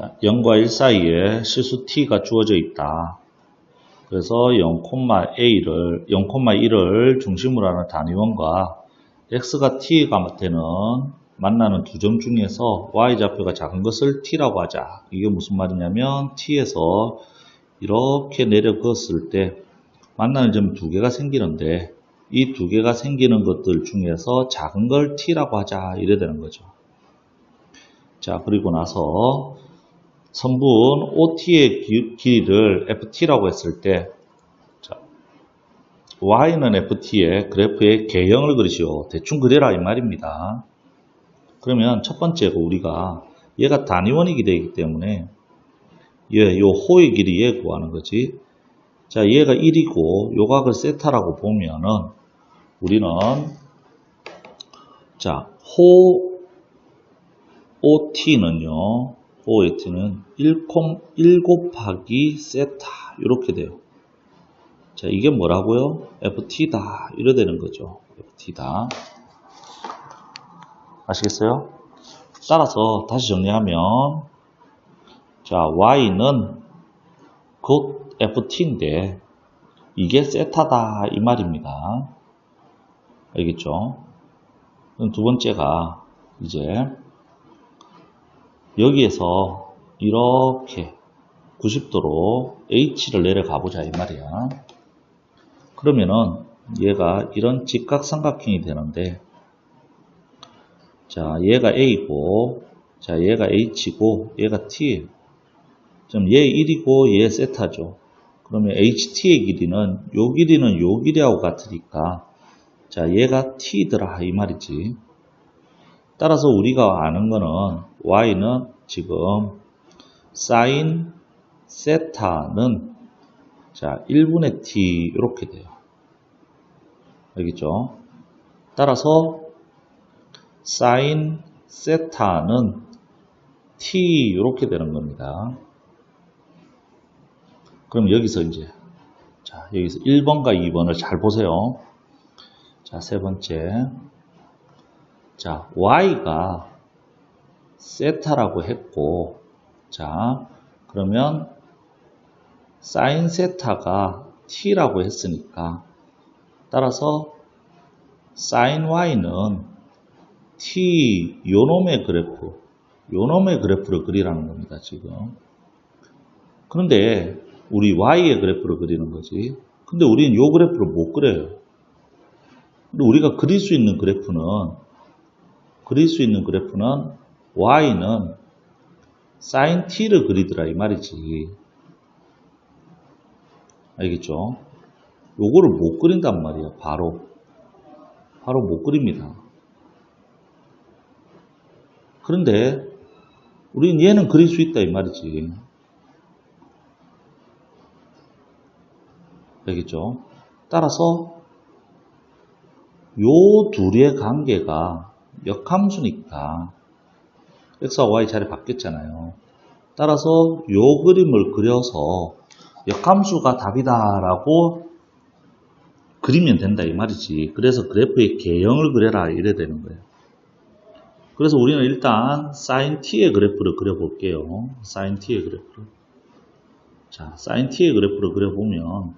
자, 0과 1 사이에 실수 t가 주어져 있다. 그래서 0,a를 0,1을 중심으로 하는 단위원과 x가 t가 되는 만나는 두 점 중에서 y좌표가 작은 것을 t라고 하자. 이게 무슨 말이냐면 t에서 이렇게 내려 그었을 때 만나는 점 두 개가 생기는데 이 두 개가 생기는 것들 중에서 작은 걸 t라고 하자. 이래 되는 거죠. 자, 그리고 나서 선분 OT의 길이를 FT라고 했을 때 자, Y는 FT의 그래프의 개형을 그리시오. 대충 그래라 이 말입니다. 그러면 첫 번째가 우리가 얘가 단위원익이 되기 때문에 얘, 요 호의 길이 얘 구하는 거지. 자, 얘가 1이고 요각을 세타라고 보면은 우리는 자, 호 OT는요. OAT는 1, 1 곱하기 세타 이렇게 돼요. 자, 이게 뭐라고요? FT다. 이래 되는 거죠. FT다. 아시겠어요? 따라서 다시 정리하면 자, Y는 곧 FT인데 이게 세타다 이 말입니다. 알겠죠? 두 번째가 이제 여기에서 이렇게 90도로 H를 내려가 보자 이 말이야. 그러면은 얘가 이런 직각삼각형이 되는데 자 얘가 A고 자 얘가 H고 얘가 T 그럼 얘 1이고 얘 세타죠. 그러면 HT의 길이는 요 길이는 요 길이하고 같으니까 자 얘가 T더라 이 말이지. 따라서 우리가 아는 거는 y는 지금 사인 세타는 자 1분의 t 이렇게 돼요. 알겠죠? 따라서 사인 세타는 t 이렇게 되는 겁니다. 그럼 여기서 이제 자 여기서 1번과 2번을 잘 보세요. 자 세 번째 자, y가 세타라고 했고, 자, 그러면 사인 세타가 t라고 했으니까, 따라서 사인 y는 t 요놈의 그래프, 요놈의 그래프를 그리라는 겁니다, 지금. 그런데 우리 y의 그래프를 그리는 거지. 근데 우리는 요 그래프를 못 그려요. 근데 우리가 그릴 수 있는 그래프는 그릴 수 있는 그래프는 y는 sin t를 그리더라 이 말이지. 알겠죠? 요거를 못 그린단 말이야. 바로. 바로 못 그립니다. 그런데 우린 얘는 그릴 수 있다 이 말이지. 알겠죠? 따라서 요 둘의 관계가 역함수니까 x와 y 자리 바뀌었잖아요. 따라서 요 그림을 그려서 역함수가 답이다라고 그리면 된다 이 말이지. 그래서 그래프의 개형을 그려라 이래 되는 거예요. 그래서 우리는 일단 sin t의 그래프를 그려볼게요. sin t의 그래프를. 자, sin t의 그래프를 그려보면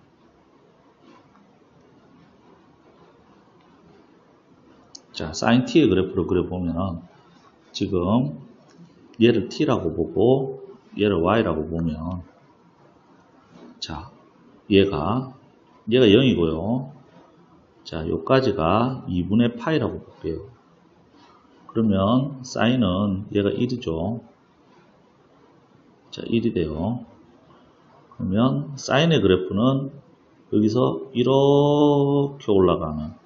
자, sin t의 그래프를 그려보면은 지금 얘를 t라고 보고 얘를 y라고 보면 자, 얘가 얘가 0이고요. 자, 요까지가 2분의 파이라고 볼게요. 그러면 사인은 얘가 1이죠. 자, 1이 돼요. 그러면 사인의 그래프는 여기서 이렇게 올라가는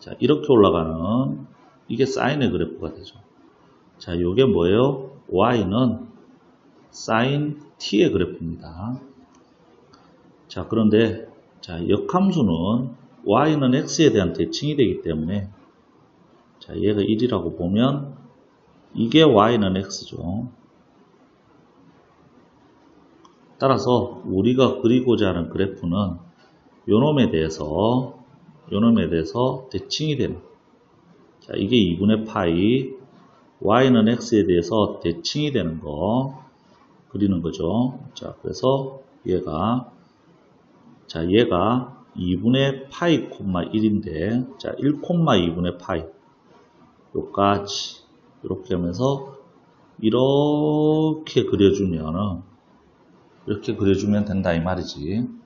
자, 이렇게 올라가는 이게 사인의 그래프가 되죠. 자, 이게 뭐예요? y는 사인 t의 그래프입니다. 자, 그런데 자, 역함수는 y는 x에 대한 대칭이 되기 때문에 자, 얘가 1이라고 보면 이게 y는 x죠. 따라서 우리가 그리고자 하는 그래프는 요놈에 대해서 요놈에 대해서 대칭이 됩니다. 자, 이게 2분의 파이, y는 x에 대해서 대칭이 되는 거. 그리는 거죠. 자, 그래서 얘가 자, 얘가 2분의 파이 콤마 1인데 자, 1 콤마 2분의 파이 요까지 이렇게 하면서 이렇게 그려주면 이렇게 그려주면 된다 이 말이지.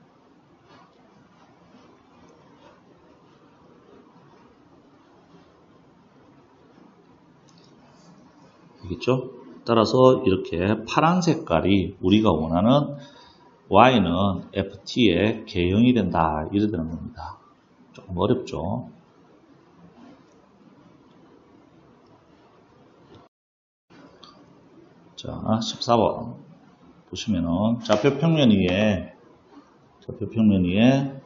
알겠죠? 따라서 이렇게 파란 색깔이 우리가 원하는 y는 ft의 개형이 된다 이러다는 겁니다. 조금 어렵죠? 자, 14번 보시면은 좌표 평면 위에 좌표 평면 위에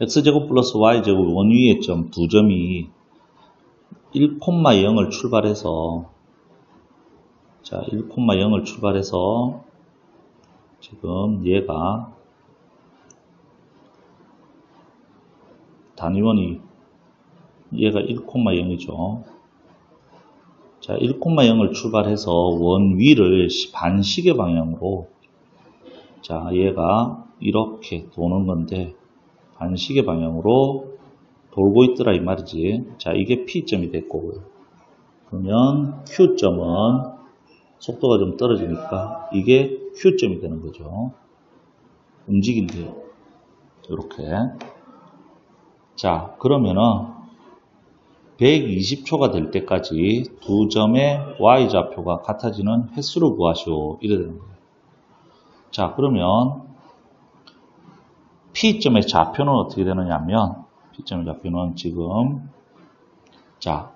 x제곱 플러스 y제곱 원위의 점 두 점이 1,0을 출발해서 자 1,0을 출발해서 지금 얘가 단위원이 얘가 1,0이죠. 자, 1,0을 출발해서 원 위를 반시계 방향으로 자, 얘가 이렇게 도는 건데 반시계 방향으로 돌고 있더라 이 말이지. 자, 이게 P점이 됐고 그러면 Q점은 속도가 좀 떨어지니까 이게 Q점이 되는 거죠. 움직인대요. 이렇게. 자, 그러면은 120초가 될 때까지 두 점의 y좌표가 같아지는 횟수를 구하시오. 이래 되는 거예요. 자, 그러면 P점의 좌표는 어떻게 되느냐 하면 P점의 좌표는 지금 자,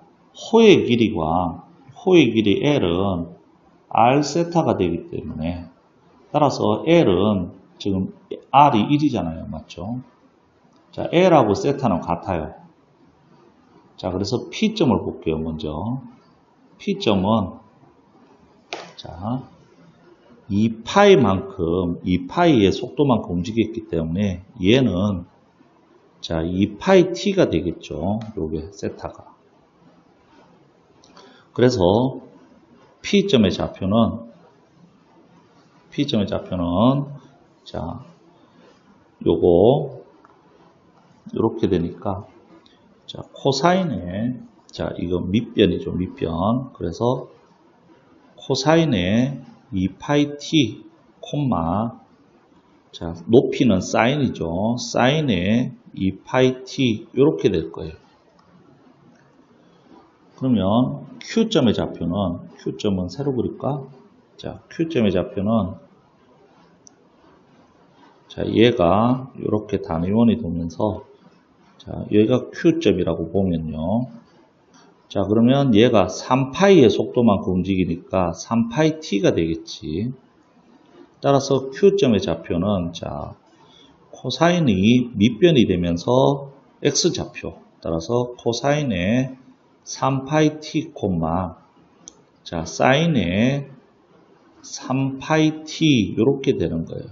호의 길이와 호의 길이 L은 R 세타가 되기 때문에 따라서 L은 지금 R이 1이잖아요. 맞죠? 자, L하고 세타는 같아요. 자, 그래서 P점을 볼게요, 먼저. P점은, 자, 2파이만큼, 2파이의 속도만큼 움직였기 때문에 얘는, 자, 2파이 T가 되겠죠. 요게, 세타가. 그래서 P점의 좌표는, P점의 좌표는, 자, 요거, 이렇게 되니까, 자, 코사인의, 자, 이거 밑변이죠, 밑변. 그래서 코사인의 2파이 t, 콤마, 자, 높이는 사인이죠. 사인의 2파이 t, 이렇게 될 거예요. 그러면 Q점의 좌표는, Q점은 새로 그릴까? 자, Q점의 좌표는, 자, 얘가 이렇게 단위원이 되면서 자, 여기가 Q점이라고 보면요. 자, 그러면 얘가 3파이의 속도만큼 움직이니까 3파이 T가 되겠지. 따라서 Q점의 좌표는, 자, 코사인이 밑변이 되면서 X좌표. 따라서 코사인의 3파이 T, 자, 사인의 3파이 T, 이렇게 되는 거예요.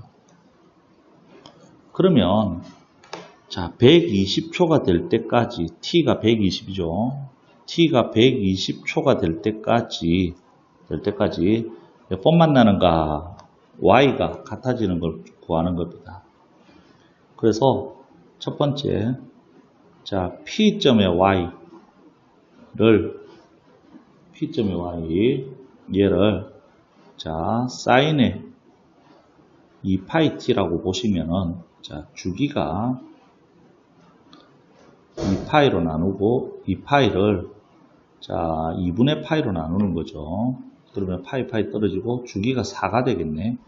그러면 자, 120초가 될 때까지 t가 120이죠. t가 120초가 될 때까지 될 때까지 몇 번 만나는가 y가 같아지는 걸 구하는 겁니다. 그래서 첫 번째 자 p점의 y를 p점의 y 얘를 자 사인의 2파이 t라고 보시면은 자 주기가 2파이로 나누고 2파이를 자 2분의 파이로 나누는 거죠. 그러면 파이 파이 떨어지고 주기가 4가 되겠네.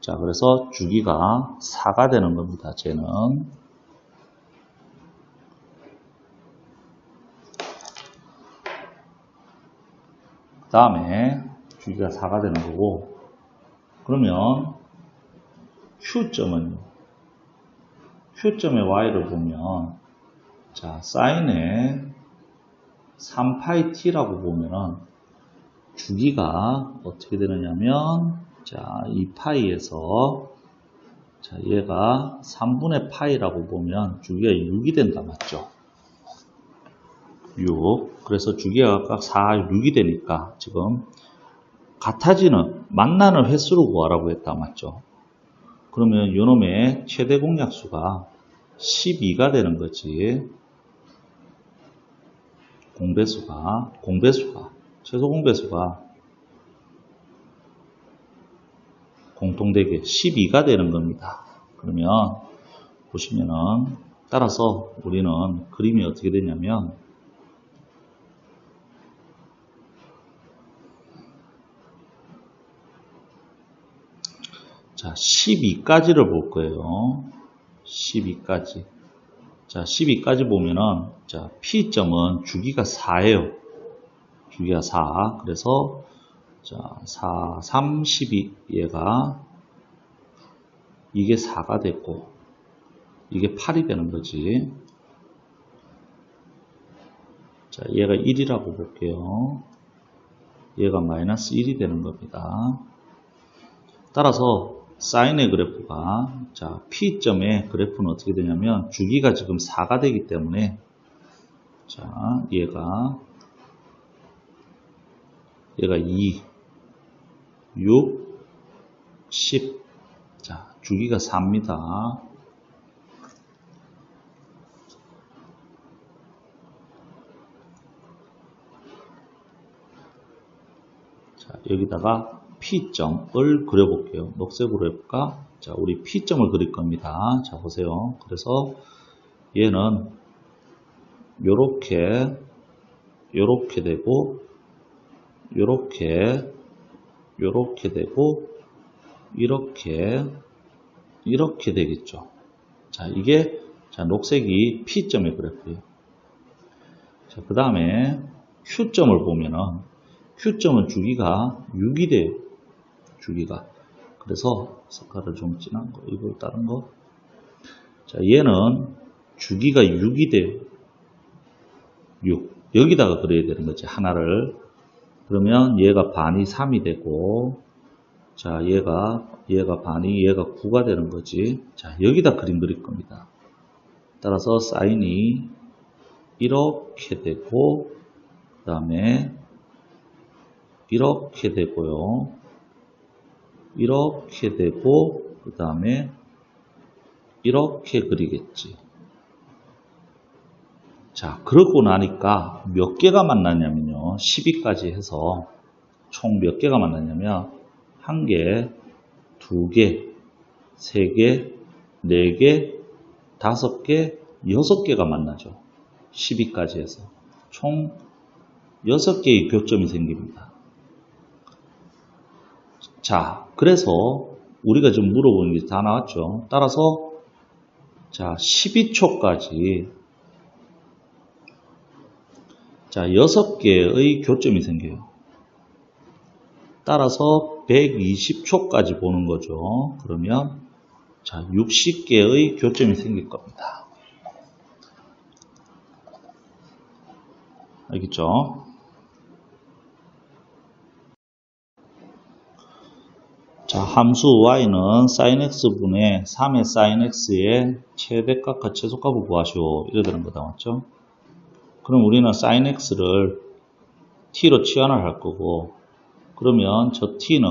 자 그래서 주기가 4가 되는 겁니다. 쟤는 그 다음에 주기가 4가 되는 거고 그러면 Q점은 Q점의 Y를 보면 자 사인의 3파이 T라고 보면은 주기가 어떻게 되느냐면 자 2파이에서 자 얘가 3분의 파이라고 보면 주기가 6이 된다 맞죠? 6 그래서 주기가 각각 4, 6이 되니까 지금 같아지는 만나는 횟수를 구하라고 했다 맞죠? 그러면 요놈의 최대 공약수가 12가 되는 거지. 공배수가 공배수가 최소 공배수가 공통되게 12가 되는 겁니다. 그러면 보시면은 따라서 우리는 그림이 어떻게 되냐면 자 12까지를 볼 거예요. 12까지 자 12까지 보면은 자 P점은 주기가 4예요. 주기가 4 그래서 자, 4, 3, 12 얘가 이게 4가 됐고 이게 8이 되는 거지. 자, 얘가 1이라고 볼게요. 얘가 마이너스 1이 되는 겁니다. 따라서 사인의 그래프가 자 P점의 그래프는 어떻게 되냐면 주기가 지금 4가 되기 때문에 자 얘가 얘가 2 6 10 자, 주기가 4입니다. 자, 여기다가 P점을 그려볼게요. 녹색으로 해볼까? 자, 우리 P점을 그릴 겁니다. 자, 보세요. 그래서 얘는 요렇게, 요렇게 되고, 요렇게, 요렇게 되고, 이렇게, 이렇게 되겠죠. 자, 이게, 자, 녹색이 P점의 그래프예요. 자, 그 다음에 Q점을 보면은, Q점은 주기가 6이 돼요. 주기가. 그래서 색깔을 좀 진한 거, 이걸 다른 거. 자, 얘는 주기가 6이 돼요. 6. 여기다가 그려야 되는 거지, 하나를. 그러면 얘가 반이 3이 되고, 자, 얘가, 얘가 반이, 얘가 9가 되는 거지. 자, 여기다 그림 그릴 겁니다. 따라서 사인이 이렇게 되고, 그 다음에 이렇게 되고요. 이렇게 되고, 그 다음에 이렇게 그리겠지. 자, 그러고 나니까 몇 개가 만났냐면요. 12까지 해서 총 몇 개가 만났냐면, 한 개, 두 개, 세 개, 네 개, 다섯 개, 여섯 개가 만나죠. 12까지 해서. 총 6개의 교점이 생깁니다. 자, 그래서 우리가 지금 물어보는 게 다 나왔죠. 따라서 자, 12초까지 자, 6개의 교점이 생겨요. 따라서 120초까지 보는 거죠. 그러면 자, 60개의 교점이 생길 겁니다. 알겠죠? 자, 함수 y는 sin x분의 3의 sin x의 최대값과 최소값을 구하시오. 이래 되는 거다, 맞죠? 그럼 우리는 sin x를 t로 치환을 할 거고, 그러면 저 t는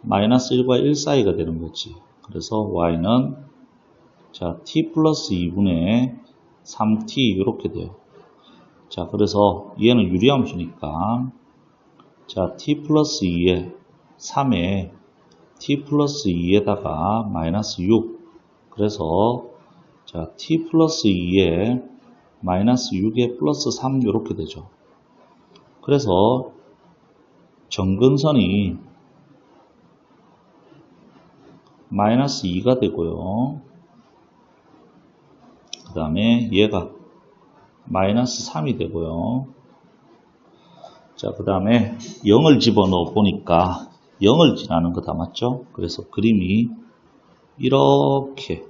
마이너스 1과 1 사이가 되는 거지. 그래서 y는 자 t 플러스 2분의 3t 이렇게 돼요. 자, 그래서 얘는 유리함수니까 자 t 플러스 2에 3에 t 플러스 2에다가 마이너스 6 그래서 자 t 플러스 2에 마이너스 6에 플러스 3 이렇게 되죠. 그래서 정근선이 마이너스 2가 되고요. 그 다음에 얘가 마이너스 3이 되고요. 자, 그 다음에 0을 집어넣어 보니까 0을 지나는 거다 맞죠? 그래서 그림이 이렇게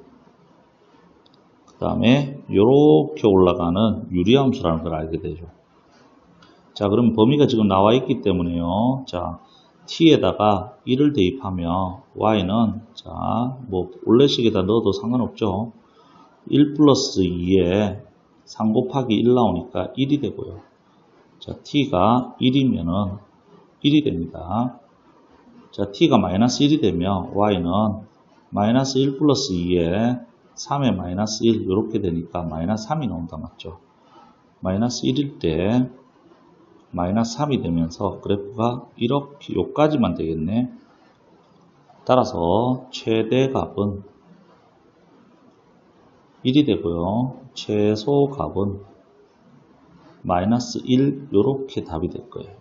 그 다음에 이렇게 올라가는 유리함수라는 걸 알게 되죠. 자, 그럼 범위가 지금 나와 있기 때문에요. 자, t에다가 1을 대입하면 y는 자, 뭐 올레식에다 넣어도 상관없죠. 1 플러스 2에 3 곱하기 1 나오니까 1이 되고요. 자, t가 1이면은 1이 됩니다. 자, t가 마이너스 1이 되면 y는 마이너스 1 플러스 2에 3에 마이너스 1 이렇게 되니까 마이너스 3이 나온다 맞죠? 마이너스 1일 때 마이너스 3이 되면서 그래프가 이렇게 요까지만 되겠네. 따라서 최대 값은 1이 되고요. 최소 값은 마이너스 1 요렇게 답이 될 거예요.